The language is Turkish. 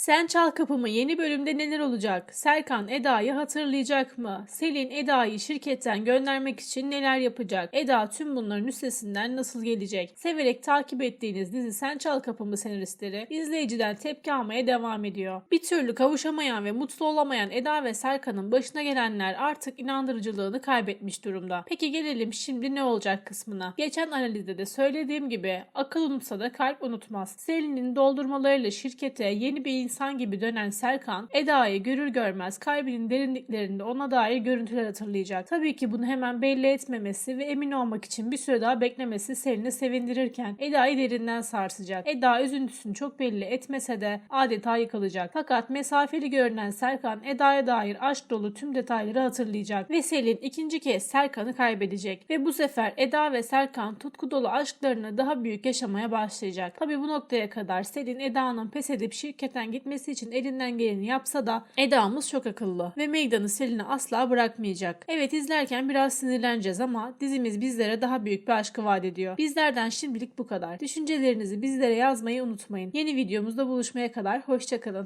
Sen Çal Kapımı yeni bölümde neler olacak? Serkan Eda'yı hatırlayacak mı? Selin Eda'yı şirketten göndermek için neler yapacak? Eda tüm bunların üstesinden nasıl gelecek? Severek takip ettiğiniz dizi Sen Çal Kapımı senaristleri izleyiciden tepki almaya devam ediyor. Bir türlü kavuşamayan ve mutlu olamayan Eda ve Serkan'ın başına gelenler artık inandırıcılığını kaybetmiş durumda. Peki gelelim şimdi ne olacak kısmına. Geçen analizde de söylediğim gibi akıl unutsa da kalp unutmaz. Selin'in doldurmalarıyla şirkete yeni bir insan gibi dönen Serkan, Eda'yı görür görmez kalbinin derinliklerinde ona dair görüntüler hatırlayacak. Tabii ki bunu hemen belli etmemesi ve emin olmak için bir süre daha beklemesi Selin'i sevindirirken Eda'yı derinden sarsacak. Eda üzüntüsünü çok belli etmese de adeta yıkılacak. Fakat mesafeli görünen Serkan Eda'ya dair aşk dolu tüm detayları hatırlayacak ve Selin ikinci kez Serkan'ı kaybedecek ve bu sefer Eda ve Serkan tutku dolu aşklarını daha büyük yaşamaya başlayacak. Tabii bu noktaya kadar Selin Eda'nın pes edip şirketten gitmesi için elinden geleni yapsa da Eda'mız çok akıllı ve meydanı Selin'e asla bırakmayacak. Evet izlerken biraz sinirleneceğiz ama dizimiz bizlere daha büyük bir aşkı vaat ediyor. Bizlerden şimdilik bu kadar. Düşüncelerinizi bizlere yazmayı unutmayın. Yeni videomuzda buluşmaya kadar hoşçakalın.